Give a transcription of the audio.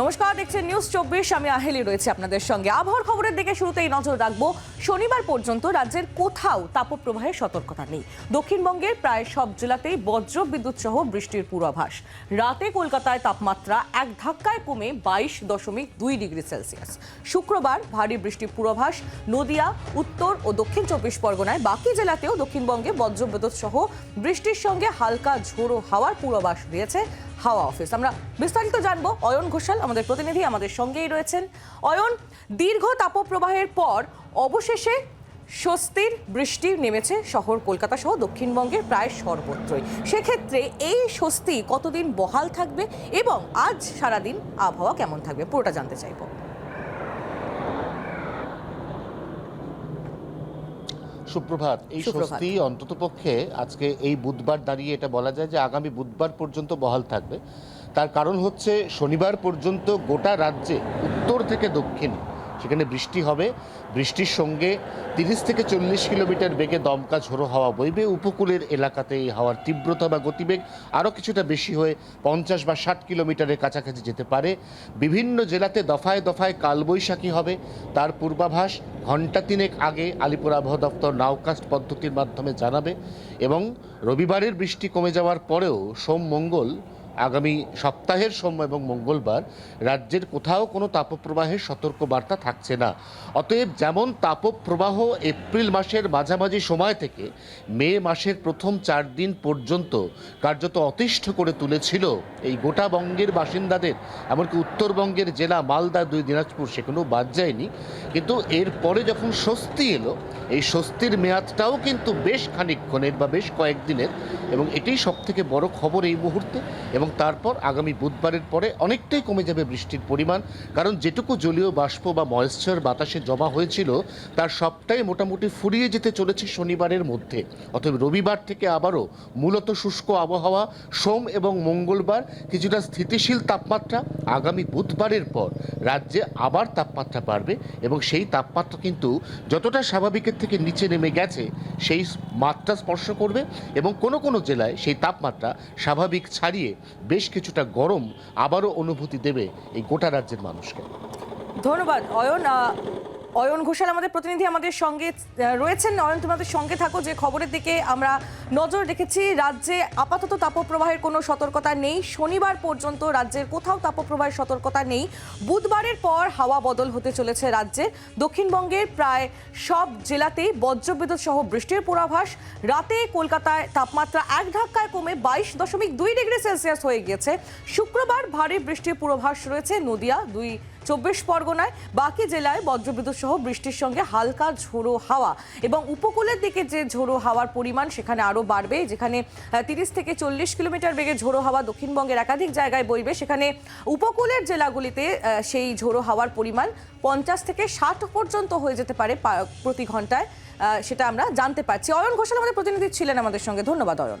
নমস্কার, দেখছেন নিউজ চব্বিশ। আমি আহেলি রয়েছে আপনাদের সঙ্গে। আবহাওয়ার খবরের দিকে শুরুতেই নজর রাখব। শনিবার পর্যন্ত রাজ্যের কোথাও তাপপ্রবাহের সতর্কতা নেই। দক্ষিণবঙ্গের প্রায় সব জেলাতেই বজ্র বিদ্যুৎ সহ বৃষ্টির পূর্বাভাস। রাতে কলকাতায় তাপমাত্রা এক ধাক্কায় কমে বাইশ দশমিক দুই ডিগ্রি সেলসিয়াস। শুক্রবার ভারী বৃষ্টির পূর্বাভাস। নদিয়া, উত্তর ও দক্ষিণ চব্বিশ পরগনায়। বাকি জেলাতেও দক্ষিণবঙ্গে বজ্র বিদ্যুৎ সহ বৃষ্টির সঙ্গে হালকা ঝোড়ো হাওয়ার পূর্বাভাস দিয়েছে হাওয়া অফিস। আমরা বিস্তারিত জানব অয়ন ঘোষাল, আমাদের প্রতিনিধি আমাদের সঙ্গেই রয়েছেন। অয়ন, দীর্ঘ তাপপ্রবাহের পর অবশেষে স্বস্তির বৃষ্টি নেমেছে শহর কলকাতা সহ দক্ষিণবঙ্গের প্রায় সর্বত্রই। সেক্ষেত্রে এই স্বস্তি কতদিন বহাল থাকবে এবং আজ সারাদিন আবহাওয়া কেমন থাকবে? পুরোটা জানতে চাইব। সুপ্রভাত এই। স্বস্তি অন্ততপক্ষে আজকে এই বুধবার দাঁড়িয়ে এটা বলা যায় যে আগামী বুধবার পর্যন্ত বহাল থাকবে তার কারণ হচ্ছে শনিবার পর্যন্ত গোটা রাজ্যে উত্তর থেকে দক্ষিণ সেখানে বৃষ্টি হবে। বৃষ্টির সঙ্গে তিরিশ থেকে চল্লিশ কিলোমিটার বেগে দমকা ঝোড়ো হাওয়া বইবে। উপকূলের এলাকাতে এই হাওয়ার তীব্রতা বা গতিবেগ আরও কিছুটা বেশি হয়ে পঞ্চাশ বা ষাট কিলোমিটারের কাছাকাছি যেতে পারে। বিভিন্ন জেলাতে দফায় দফায় কালবৈশাখী হবে। তার পূর্বাভাস ঘণ্টা তিনেক আগে আলিপুর আবহাওয়া দপ্তর নাওকাস্ট পদ্ধতির মাধ্যমে জানাবে এবং রবিবারের বৃষ্টি কমে যাওয়ার পরেও সোম মঙ্গল আগামী সপ্তাহের সময় এবং মঙ্গলবার রাজ্যের কোথাও কোনো তাপপ্রবাহের সতর্ক বার্তা থাকছে না। অতএব যেমন তাপপ্রবাহ এপ্রিল মাসের মাঝামাঝি সময় থেকে মে মাসের প্রথম চার দিন পর্যন্ত কার্যত অতিষ্ঠ করে তুলেছিল এই গোটা বঙ্গের বাসিন্দাদের, এমনকি উত্তরবঙ্গের জেলা মালদা, দুই দিনাজপুর সেখানেও বাদ যায়নি। কিন্তু এরপরে যখন স্বস্তি এলো, এই স্বস্তির মেয়াদটাও কিন্তু বেশ খানিকক্ষণের বা বেশ কয়েকদিনের এবং এটাই সব থেকে বড় খবর এই মুহূর্তে এবং তারপর আগামী বুধবারের পরে অনেকটাই কমে যাবে বৃষ্টির পরিমাণ। কারণ যেটুকু জলীয় বাষ্প বা ময়েশ্চার বাতাসে জমা হয়েছিল, তার সবটাই মোটামুটি ফুরিয়ে যেতে চলেছে শনিবারের মধ্যে। অতএব রবিবার থেকে আবারও মূলত শুষ্ক আবহাওয়া, সোম এবং মঙ্গলবার কিছুটা স্থিতিশীল তাপমাত্রা। আগামী বুধবারের পর রাজ্যে আবার তাপমাত্রা বাড়বে এবং সেই তাপমাত্রা কিন্তু যতটা স্বাভাবিকের থেকে নিচে নেমে গেছে, সেই মাত্রা স্পর্শ করবে এবং কোনো কোনো জেলায় সেই তাপমাত্রা স্বাভাবিক ছাড়িয়ে বেশ কিছুটা গরম আবারও অনুভূতি দেবে এই গোটা রাজ্যের মানুষকে। ধন্যবাদ অয়ন। অয়ন ঘোষাল, আমাদের প্রতিনিধি আমাদের সঙ্গে রয়েছেন। অয়ন, তোমাদের সঙ্গে থাকো। যে খবরের দিকে আমরা নজর রেখেছি, রাজ্যে আপাতত তাপপ্রবাহের কোনো সতর্কতা নেই। শনিবার পর্যন্ত রাজ্যের কোথাও তাপপ্রবাহের সতর্কতা নেই। বুধবারের পর হাওয়া বদল হতে চলেছে রাজ্যে। দক্ষিণবঙ্গের প্রায় সব জেলাতেই বজ্রবিদ্যুৎ সহ বৃষ্টির পূর্বাভাস। রাতে কলকাতায় তাপমাত্রা এক ধাক্কায় কমে বাইশ দশমিক দুই ডিগ্রি সেলসিয়াস হয়ে গিয়েছে। শুক্রবার ভারী বৃষ্টির পূর্বাভাস রয়েছে। নদিয়া দুই চব্বিশ পরগনায়, বাকি জেলায় বজ্রবিদ্যুৎ সহ বৃষ্টির সঙ্গে হালকা ঝোড়ো হাওয়া এবং উপকূলের দিকে যে ঝোড়ো হাওয়ার পরিমাণ সেখানে আরও বাড়বে, যেখানে তিরিশ থেকে চল্লিশ কিলোমিটার বেগে ঝোড়ো হাওয়া দক্ষিণবঙ্গের একাধিক জায়গায় বইবে। সেখানে উপকূলের জেলাগুলিতে সেই ঝোড়ো হাওয়ার পরিমাণ পঞ্চাশ থেকে ষাট পর্যন্ত হয়ে যেতে পারে প্রতি ঘন্টায়। সেটা আমরা জানতে পারছি। অয়ন ঘোষাল আমাদের প্রতিনিধি ছিলেন আমাদের সঙ্গে। ধন্যবাদ, অয়ন।